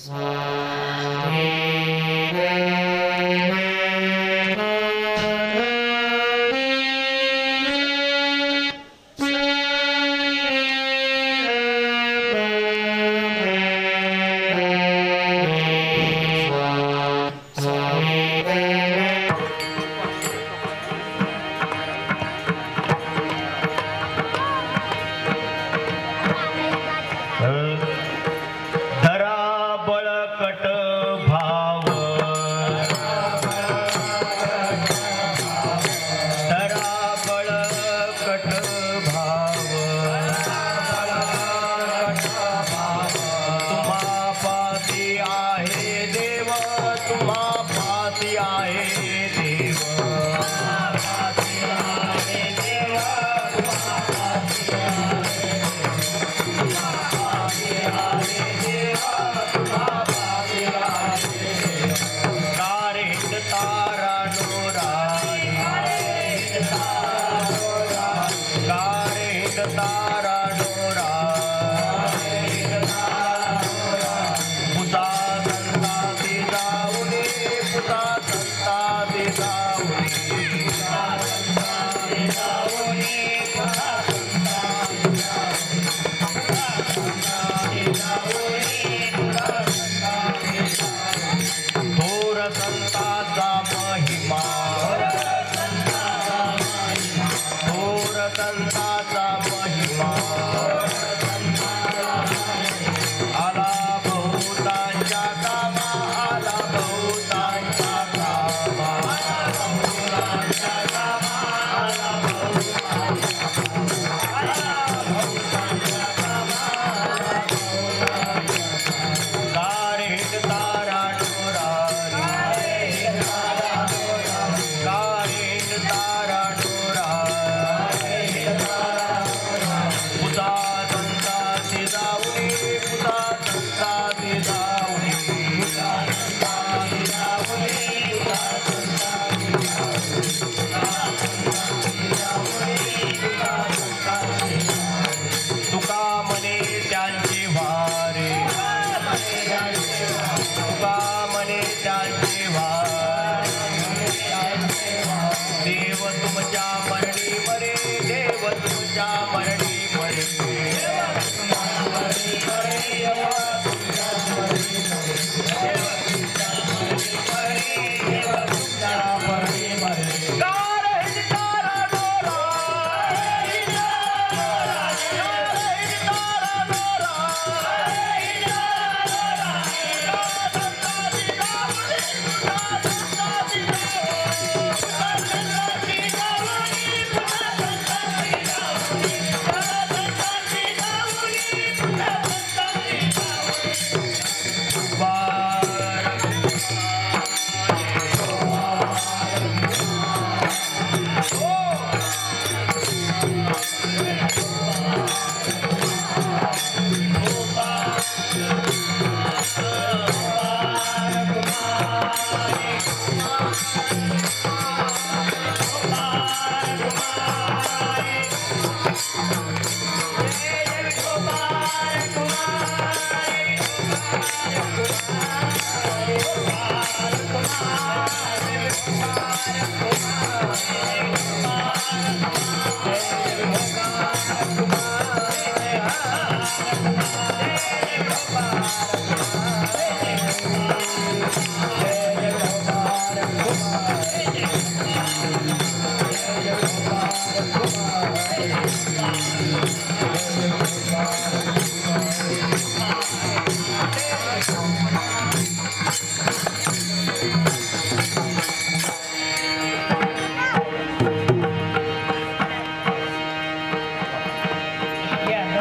สาธุ जगता देवाचा महिमा.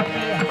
Yeah.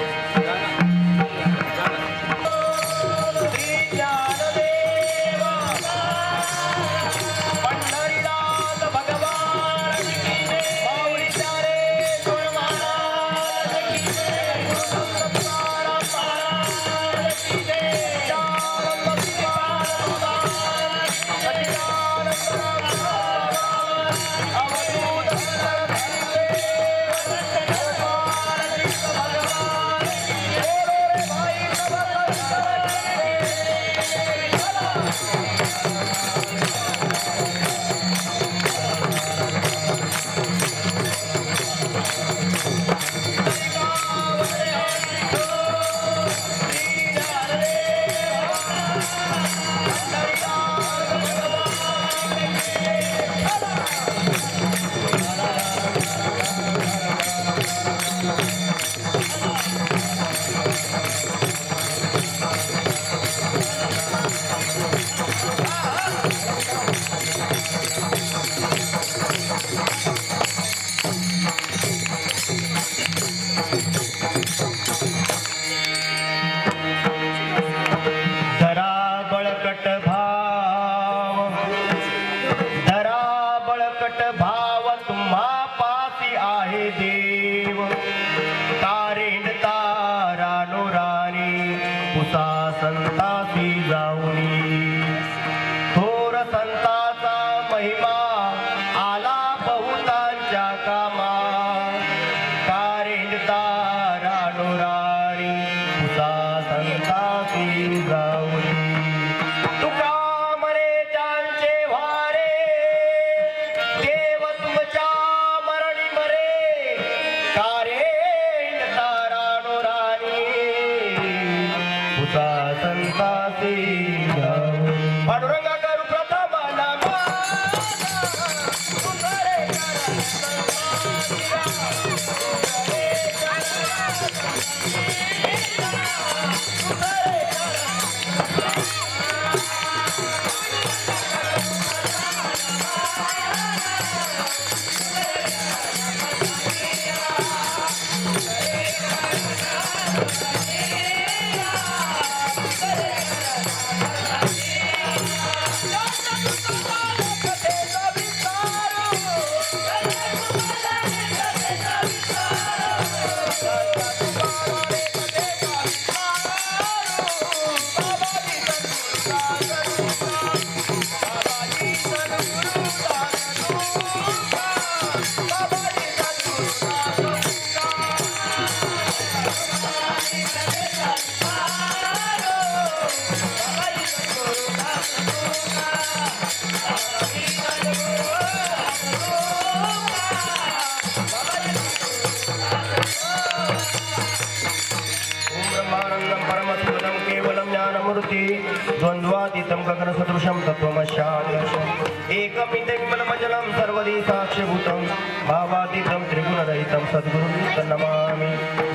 ज्ञानमूर्ति द्वन्द्वातीतं गगनसदृशं तत्त्वमस्यादिलक्ष्यम् एकमितविमलमजलं सर्वदी साक्ष्यभूतं भावातीतं त्रिगुणरहितं सद्गुरुं तन्नमामि।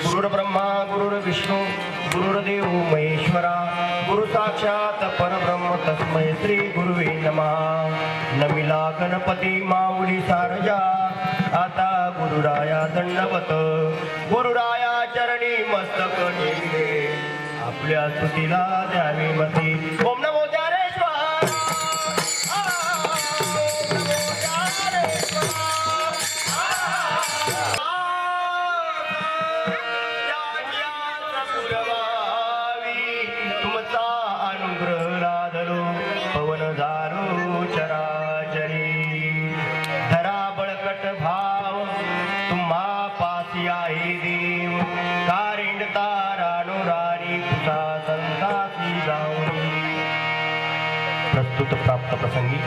गुरुर्ब्रह्मा गुरुर्विष्णु गुरुर्देवो महेश्वरा गुरु साक्षात् परब्रह्म तस्मै श्री गुरुवे नमः। नमिला गणपती माऊली सारजा आता गुरुराया दंडवत। गुरुराया चरणी मस्तक ठेविले आपल्या स्तुतीला द्यावी मती. प्रसंगी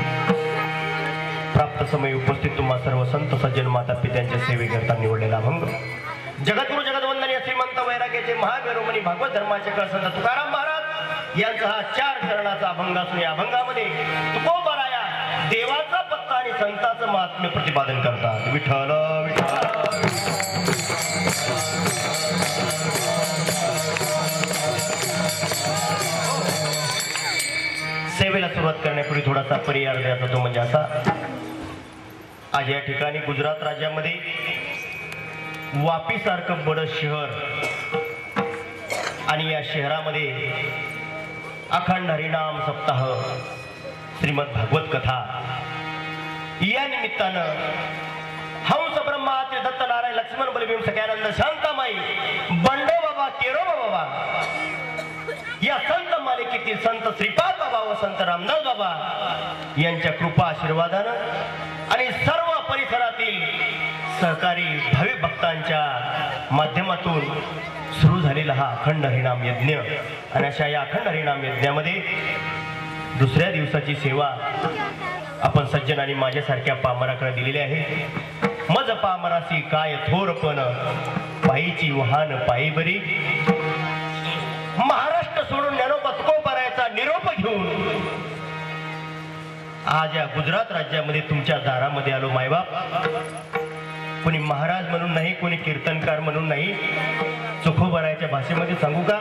प्राप्त समय उपस्थित तुम्हा सर्व संत सज्जन माता पित्यांच्या सेवेकरता निवडलेला अभंग. जगद्गुरु जगदवंदनीय श्रीमंत वैराग्याचे महावीरोमणी भागवत धर्माचे कळ संत तुकाराम महाराज यांचा हा चार चरणाचा अभंग असून या अभंगामध्ये तुकोबराया देवाचा पत्ता आणि संताचं महात्म्य प्रतिपादन करतात. विठ्ठल विठ्ठल. सेवेला सुरुवात करण्यापूर्वी थोडासा पर्याय द्यायचा तो म्हणजे असा. आज या ठिकाणी गुजरात राज्यामध्ये वापीसारखं बड शहर आणि या शहरामध्ये अखंड हरिनाम सप्ताह श्रीमद भागवत कथा. या निमित्तानं हंस ब्रह्मा दत्त नारायण लक्ष्मण बलभीम सख्यानंद शांतामाई बंडो बाबा केरोबा बाबा या संत मालिकेतील संत श्रीपाद संत रामदास बाबा यांच्या कृपा आशीर्वादानं आणि सर्व परिसरातील सहकारी भाविक भक्तांच्या माध्यमातून सुरू झालेला हा अखंड हरिनाम यज्ञ. आणि अशा या अखंड हरिनाम यज्ञामध्ये दुसऱ्या दिवसाची सेवा आपण सज्जन आणि माझ्यासारख्या पामराकडे दिलेली आहे. मज पामरासी काय थोरपण पायीची वाहन पायी बरी. आज या गुजरात राज्यामध्ये तुमच्या दारामध्ये आलो मायबाप. कोणी महाराज म्हणून नाही कोणी कीर्तनकार म्हणून नाही. चुकोबारायाच्या भाषेमध्ये सांगू का?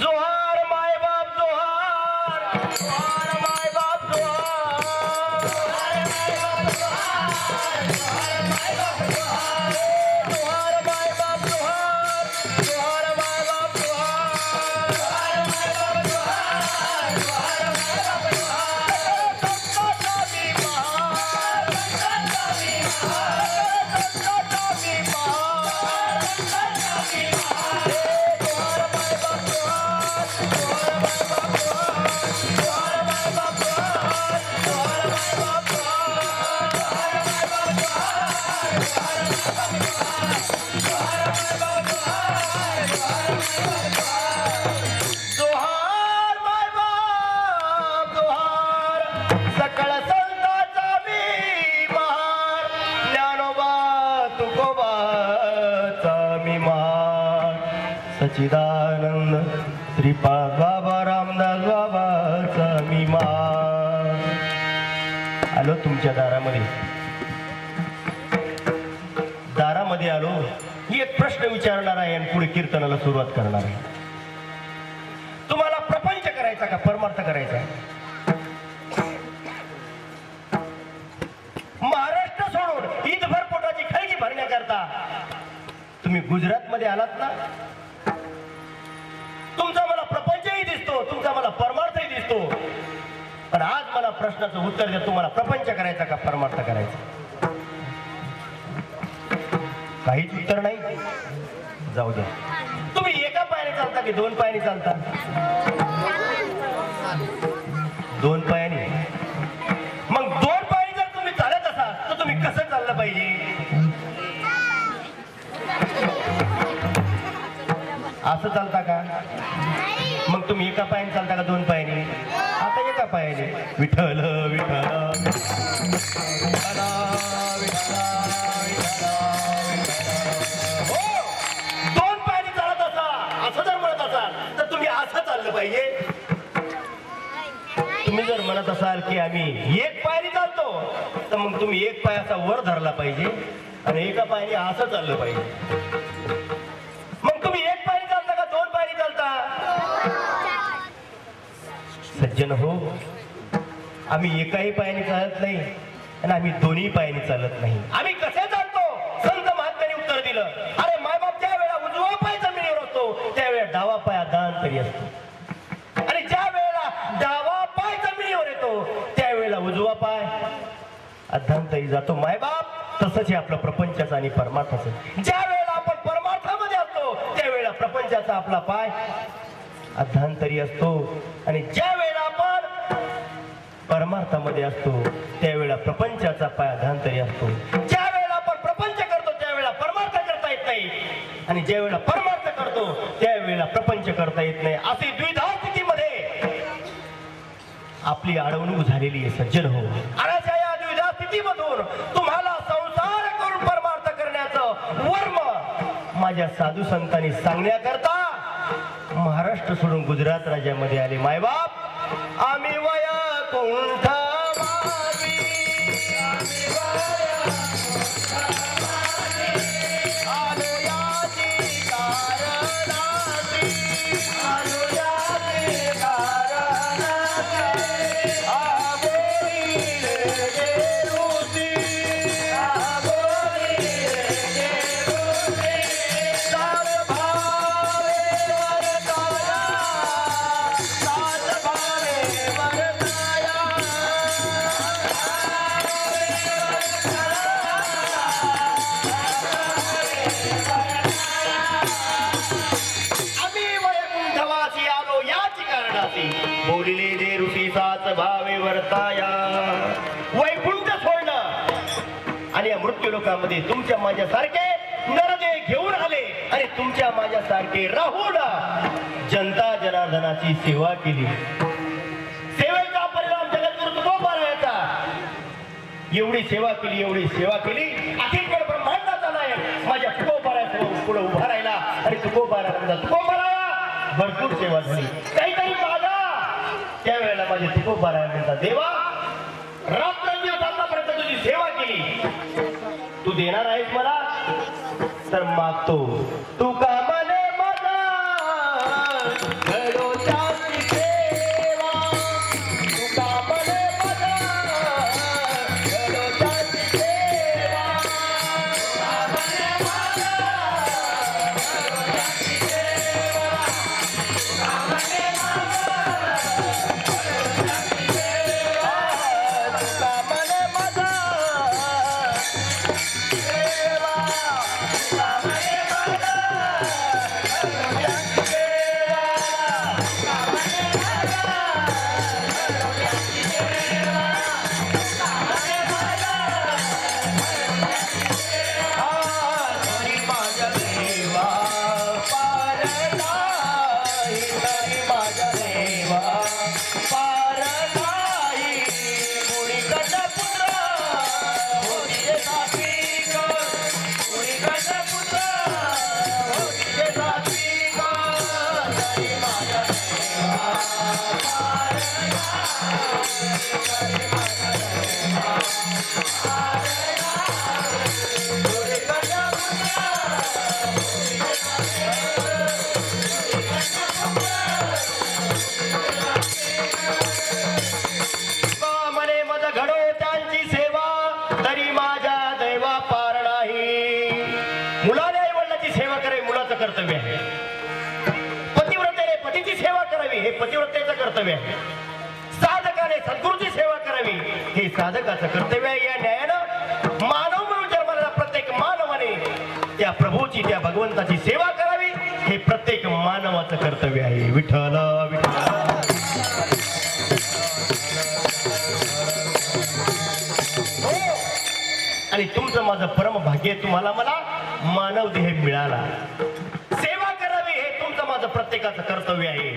जोहार मायबाप जोहार. दारामध्ये. दारामध्ये आलो मी एक प्रश्न विचारणार आहे आणि पुढे कीर्तनाला सुरुवात करणार आहे. तुम्हाला प्रपंच करायचा का परमार्थ करायचा? महाराष्ट्र सोडून ईदभर पोटाची खळगी भरण्याकरता तुम्ही गुजरात मध्ये आलात ना? प्रश्नाचं उत्तर द्या तुम्हाला प्रपंच करायचा का परमार्थ करायचा? काहीच उत्तर नाही? जाऊ द्या. तुम्ही एका पायाने चालता की दोन पायाने चालता? दोन पायाने. मग दोन पायाने जर तुम्ही चालत असाल तर तुम्ही कसं चाललं पाहिजे? असं चालता का? मग तुम्ही एका पायाने चालता का दोन पायाने? पायाने विठ्ठल विठ्ठल हो! दोन पायाने चालत असा असं जर म्हणत असाल तर तुम्ही असं चाललं पाहिजे. तुम्ही जर म्हणत असाल की आम्ही एक पायाने चालतो तर मग तुम्ही एक पायाचा वर धरला पाहिजे. आणि एका पायाने असं चाललं पाहिजे. सज्जन हो. आम्ही एकाही पायाने चालत नाही आणि आम्ही दोन्ही पायाने चालत नाही. आम्ही कसे चालतो? संत महात्म्याने उत्तर दिलं. अरे मायबाप ज्या वेळा उजवा पाय जमिनीवर असतो त्यावेळेला डावा पाय दान तरी असतो. आणि ज्या वेळेला डावा पाय जमिनीवर येतो त्यावेळेला उजवा पाय अध्यांतरी जातो. मायबाप तसंच हे आपलं प्रपंचाचं आणि परमार्थाचं ज्या वेळेला आपण परमार्थामध्ये असतो त्यावेळेला प्रपंचाचा आपला पाय अध्यांतरी असतो. आणि ज्या परमार्थामध्ये असतो त्यावेळेला प्रपंचाचा पाया धांतरी असतो. ज्या वेळेला आपण प्रपंच करतो त्यावेळेला परमार्थ करता येत नाही. आणि ज्या वेळेला परमार्थ करतो त्यावेळेला प्रपंच करता येत नाही. असे द्विधा स्थितीमध्ये आपली अडवणूक झालेली आहे सज्जन हो. अनाच्या या द्विधा स्थितीमधून तुम्हाला संसार करून परमार्थ करण्याचं वर्म माझ्या साधू संतांनी सांगण्याकरता महाराष्ट्र सोडून गुजरात राज्यामध्ये आले. मायबा உணர்ந்து लोकांमध्ये तुमच्या माझ्यासारखे नरदे घेऊन आले. आणि तुमच्या माझ्यासारखे राहून जनता जनार्दनाची सेवा केली. सेवेचा परिणाम जगद्गुरु तुकोबारायाचा एवढी सेवा केली एवढी सेवा केली. अखेरकडे ब्रह्मांडाचा नायक माझ्या तुकोबाराया पुढे उभा राहिला. आणि तुकोबारा तुकोबाराया भरपूर सेवा झाली. काहीतरी मागा. त्यावेळेला माझे तुकोबाराया म्हणता देवा रात्र आतापर्यंत तुझी सेवा केली तू देणार आहेस मला? तर मागतो. तू हे कर्तव्य आहे या न्यायानं मानव म्हणून जन्माला प्रत्येक मानवाने त्या प्रभूची त्या भगवंताची सेवा करावी हे प्रत्येक मानवाचं कर्तव्य आहे. विठ्ठल विठ्ठल. हो. आणि तुमचं माझं परम भाग्य तुम्हाला मला मानव देह मिळाला. सेवा करावी हे तुमचं माझं प्रत्येकाचं कर्तव्य आहे.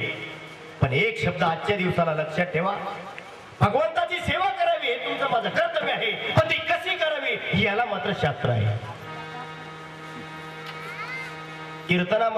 पण एक शब्द आजच्या दिवसाला लक्षात ठेवा. भगवंत सेवा करावी हे तुमचं माझं कर्तव्य आहे पण ती कशी करावी याला मात्र शास्त्र आहे. कीर्तनामध्ये